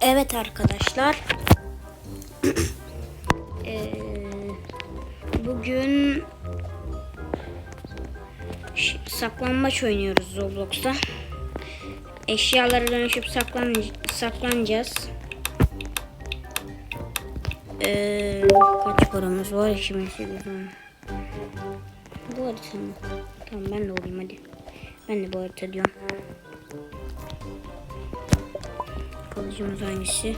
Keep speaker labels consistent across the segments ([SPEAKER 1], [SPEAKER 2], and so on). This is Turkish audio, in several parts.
[SPEAKER 1] Evet arkadaşlar. Eee, bugün saklanmaç oynuyoruz Roblox'ta. Eşyalara dönüşüp saklan saklanacağız. Eee, kaç paramız var? 2800 mi? Bu harita? Tamam ben de olayım hadi. Ben de bu harita diyorum. Kılıcımız hangisi?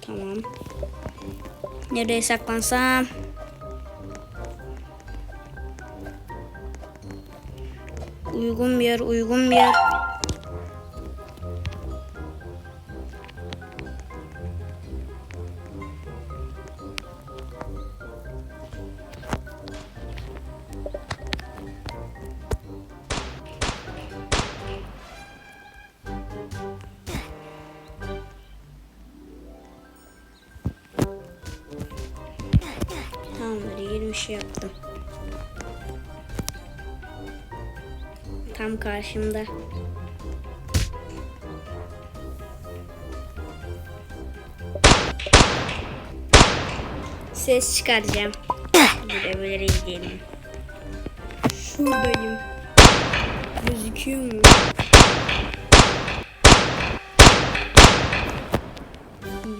[SPEAKER 1] Tamam. Nereye saklansam? Uygun bir yer, uygun bir yer. Tamamdır, 20 şey yaptım. Tam karşımda. Ses çıkaracağım. Böyle izleyelim. Şuradayım. Gözüküyor mu?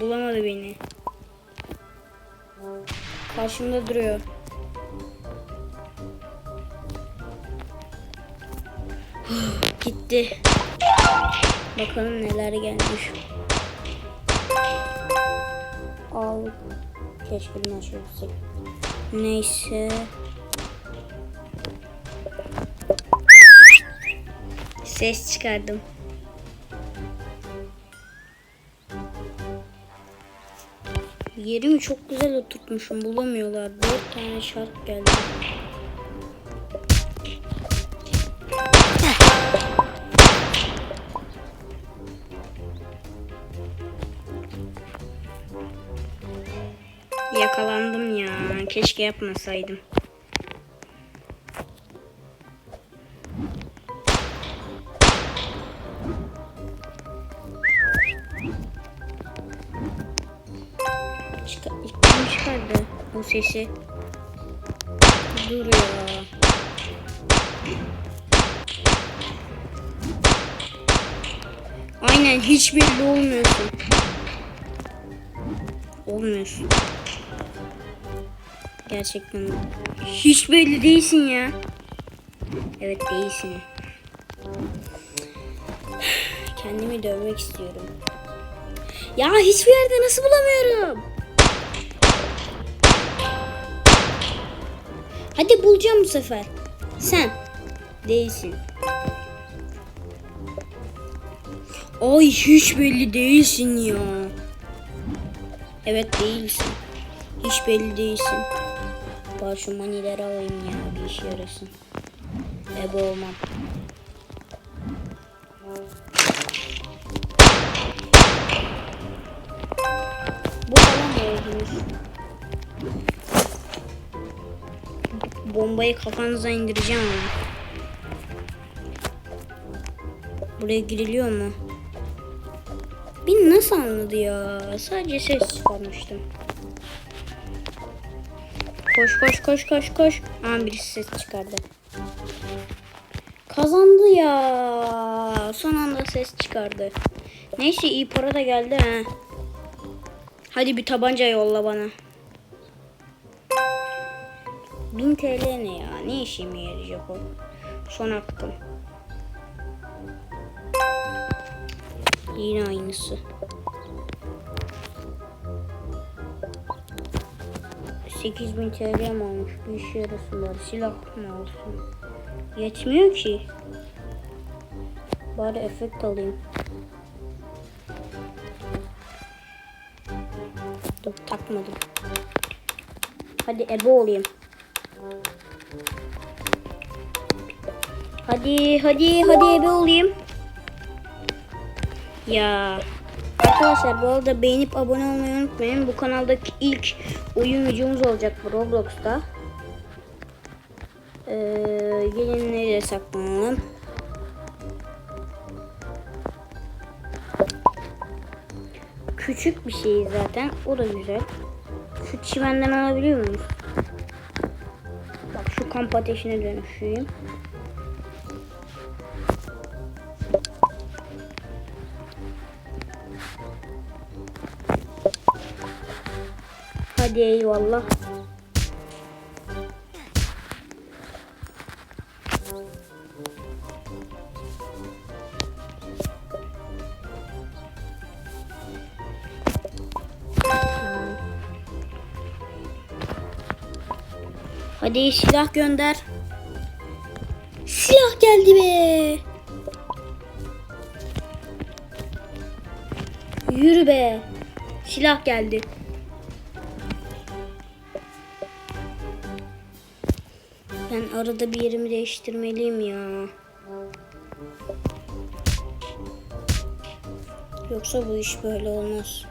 [SPEAKER 1] Bulamadı beni. Karşımda duruyor. Gitti. Bakalım neler gelmiş. Al. Keşke bunu açabilsek. Neyse. Ses çıkardım. Yerimi çok güzel oturtmuşum. Bulamıyorlar. Dört tane şart geldi. Yakalandım ya. Keşke yapmasaydım. Sesi? Dur ya. Aynen hiç belli olmuyorsun. Olmuyorsun. Gerçekten hiç belli değilsin ya. Evet değilsin. Kendimi dövmek istiyorum. Ya hiçbir yerde nasıl bulamıyorum? Hadi bulacağım bu sefer. Sen değilsin. Ay hiç belli değilsin ya. Evet değilsin. Hiç belli değilsin. Bari şu manileri alayım ya bir işe yarasın. Ebe olmam. Bombayı kafanıza indireceğim ama. Buraya giriliyor mu? Beni nasıl anladı ya? Sadece ses çıkarmıştım. Koş koş koş koş koş. Aa birisi ses çıkardı. Kazandı ya. Son anda ses çıkardı. Neyse iyi para da geldi ha. Hadi bir tabanca yolla bana. 1000 TL ne ya? Ne işime yarayacak o? Son hakkım. Yine aynısı. 8000 TL mi olmuş? Bir işe yarasın. Silah mı olsun? Yetmiyor ki. Bari efekt alayım. Dur takmadım. Hadi ebe olayım. Hadi hadi hadi ebe olayım. Ya. Arkadaşlar bu arada beğenip abone olmayı unutmayın. Bu kanaldaki ilk oyun videomuz olacak Roblox'ta. Ee, gelin nereye saklanalım? küçük bir şey zaten. O da güzel. Şu çimenden alabiliyor muyuz? Kamp ateşine dönüşeyim. Hadi eyvallah. Hadi silah gönder. Silah geldi be. Yürü be. Silah geldi. Ben arada bir yerimi değiştirmeliyim ya. Yoksa bu iş böyle olmaz.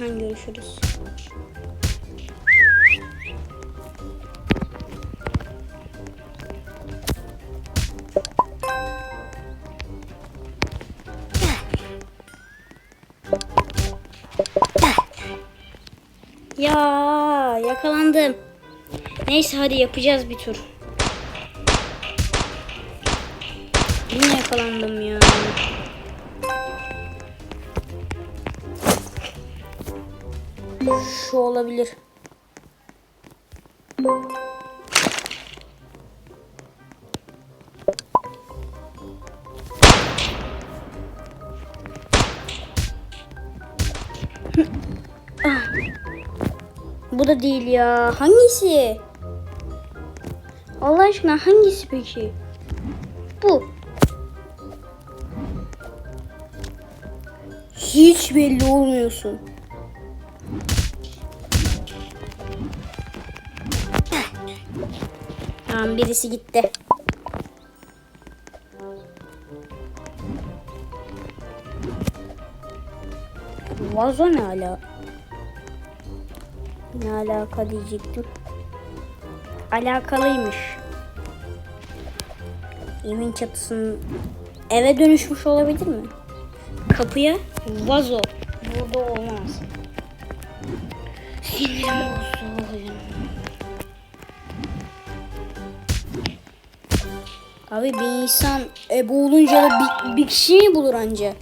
[SPEAKER 1] Aha görüşürüz. Ya yakalandım. Neyse hadi yapacağız bir tur. Yine yakalandım ya. Şu olabilir. Ah. Bu da değil ya. Hangisi? Allah aşkına hangisi peki? Bu. Hiç belli olmuyorsun. Tamam birisi gitti. Vazo ne ala? Ne alaka diyecektim. Alakalıymış. Evin çatısının eve dönüşmüş olabilir mi? Kapıya vazo. Burada olmaz. Sinirim bozuldu. Abi bir insan ebe olunca da bir, bir kişi mi bulur anca?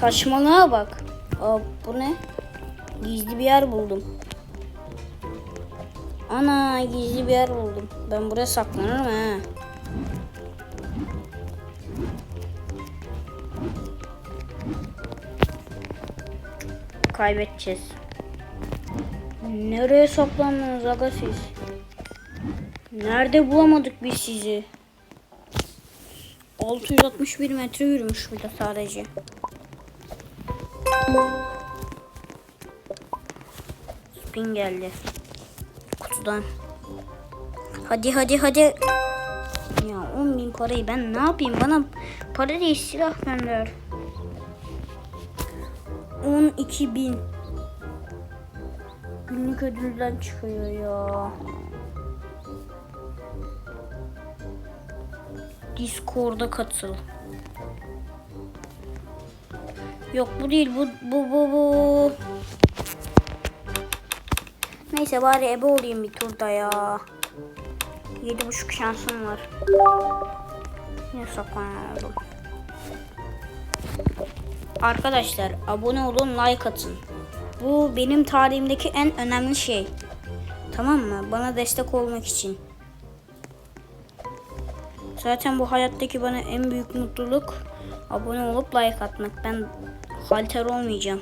[SPEAKER 1] Saçmalığa bak. Aa, bu ne? Gizli bir yer buldum. Ana gizli bir yer buldum. Ben buraya saklanırım ha. Kaybedeceğiz. Nereye saklandınız aga siz? Nerede bulamadık biz sizi? 661 metre yürümüş burada sadece. Spin geldi. Kutudan. Hadi hadi hadi. Ya 10 bin parayı ben ne yapayım? Bana para değil silah gönder. 12 bin. Günlük ödülden çıkıyor ya. Discord'a katıl. Yok bu değil bu bu bu bu. Neyse bari ebe olayım bir turda ya. Yedi buçuk şansım var. Yine saklanıyorum. Arkadaşlar abone olun like atın. Bu benim tarihimdeki en önemli şey. Tamam mı? Bana destek olmak için. Zaten bu hayattaki bana en büyük mutluluk abone olup like atmak. Ben halter olmayacağım.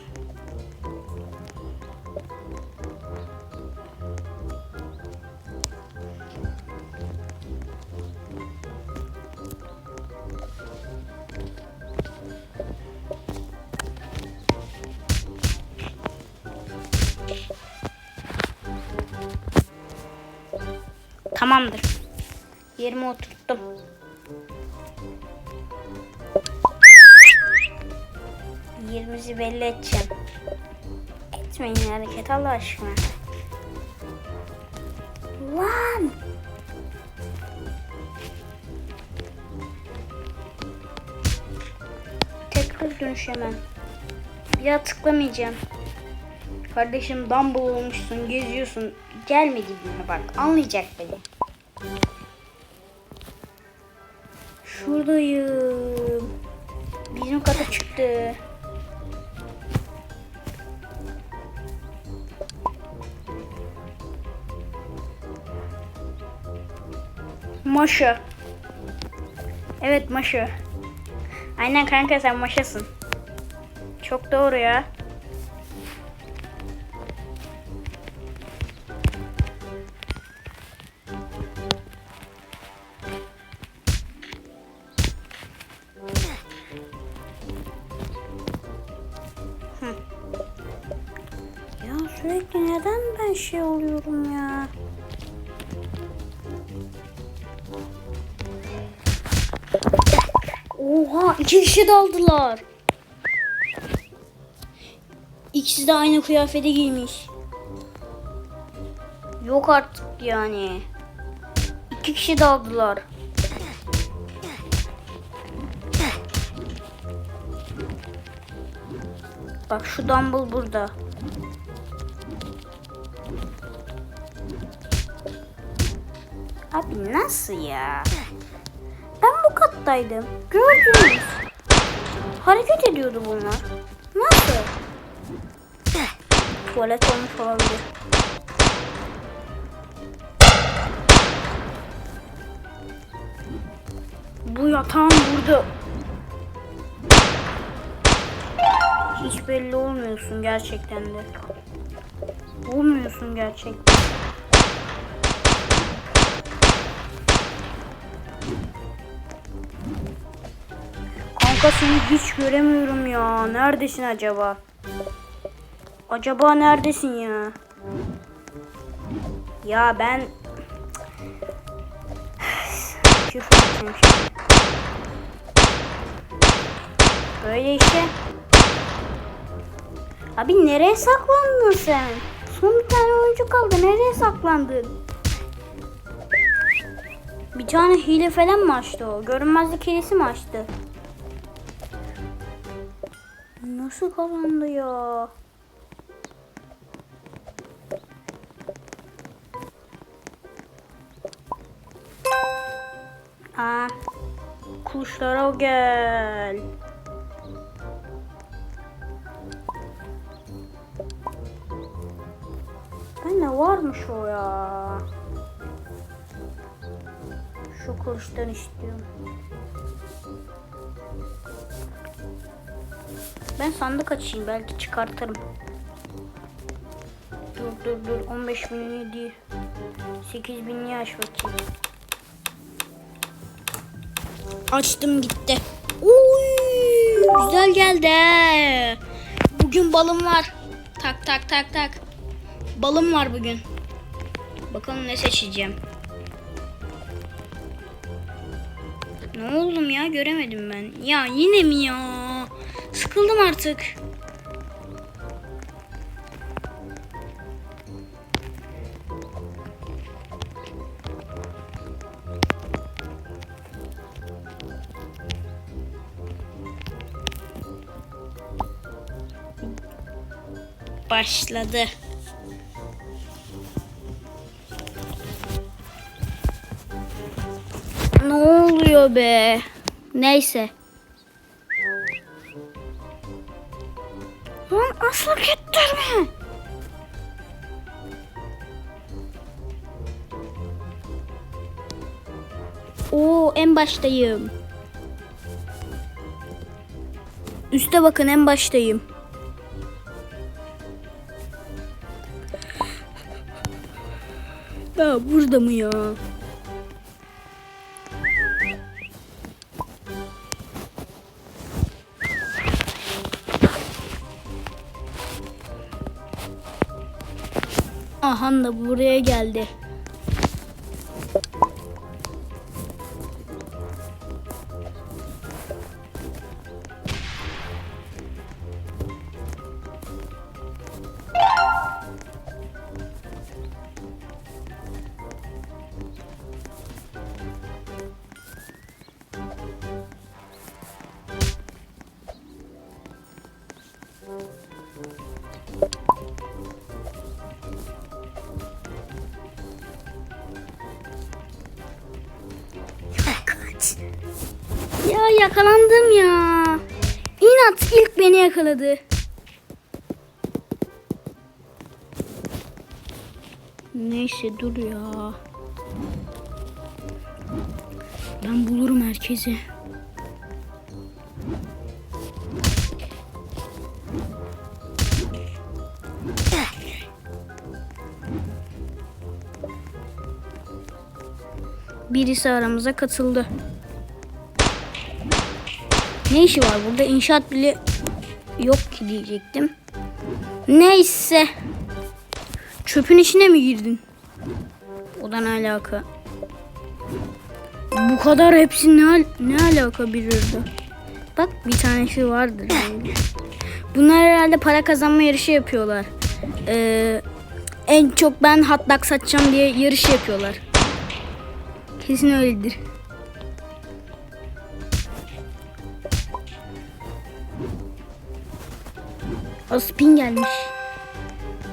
[SPEAKER 1] Tamamdır. Yerime oturttum. kendimizi belli edeceğim. Etmeyin hareket Allah aşkına. Lan! Tekrar dönüş hemen. Bir daha tıklamayacağım. Kardeşim Dumble olmuşsun, geziyorsun. Gelme dibine bak, anlayacak beni. Şuradayım. Maşa. Evet Maşa. Aynen kanka sen Maşa'sın. Çok doğru ya. Ya sürekli neden ben şey oluyorum ya? Oha iki kişi daldılar. İkisi de aynı kıyafeti giymiş. Yok artık yani. İki kişi daldılar. Bak şu dumbbell burada. Abi nasıl ya? Kattaydım. Gördünüz. Hareket ediyordu bunlar. Nasıl? Tuvalet olmuş olabilir. Bu yatağın burada. Hiç belli olmuyorsun gerçekten de. Olmuyorsun gerçekten. Kanka seni hiç göremiyorum ya. Neredesin acaba? Acaba neredesin ya? Ya ben... Böyle işte. Abi nereye saklandın sen? Son bir tane oyuncu kaldı. Nereye saklandın? Bir tane hile falan mı açtı o? Görünmezlik hilesi mi açtı? Nasıl kazandı ya? Aa, kuşlara gel. Ben ne varmış o ya? Şu kılıçtan istiyorum. Ben sandık açayım belki çıkartırım. Dur dur dur 15 bin değil. 8 bin aç bakayım. Açtım gitti. Uy, güzel geldi. Bugün balım var. Tak tak tak tak. Balım var bugün. Bakalım ne seçeceğim. Ne oldum ya göremedim ben. Ya yine mi ya? Sıkıldım artık. Başladı. Ne oluyor be? Neyse. Oo en baştayım. Üste bakın en baştayım. Ya burada mı ya? Ahan da buraya geldi. Ya yakalandım ya. İnat ilk beni yakaladı. Neyse dur ya. Ben bulurum herkesi. Birisi aramıza katıldı. Ne işi var burada? İnşaat bile yok ki diyecektim. Neyse. Çöpün içine mi girdin? O da ne alaka? Bu kadar hepsi ne, al- ne alaka bir arada? Bak bir tanesi vardır. Bunlar herhalde para kazanma yarışı yapıyorlar. Ee, en çok ben dog satacağım diye yarış yapıyorlar. Kesin öyledir. O spin gelmiş.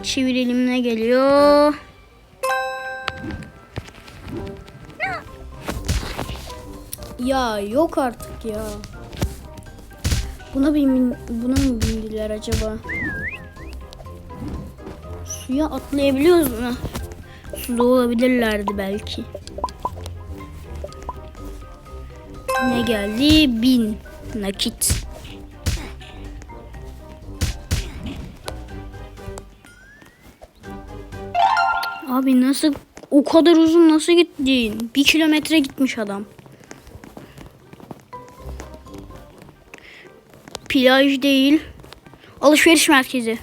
[SPEAKER 1] Çevirelim ne geliyor? Ya yok artık ya. Buna bin, buna mı bindiler acaba? Suya atlayabiliyoruz mu? Suda olabilirlerdi belki. Ne geldi? Bin nakit. Abi nasıl o kadar uzun nasıl gittin? Bir kilometre gitmiş adam. Plaj değil. Alışveriş merkezi.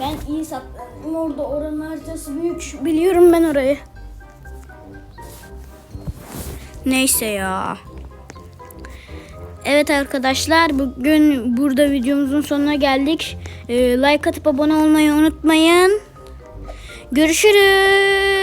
[SPEAKER 1] Ben iyi sattım. Orada oranın haritası büyük. Biliyorum ben orayı. Neyse ya. Evet arkadaşlar bugün burada videomuzun sonuna geldik. Ee, like atıp abone olmayı unutmayın. Görüşürüz.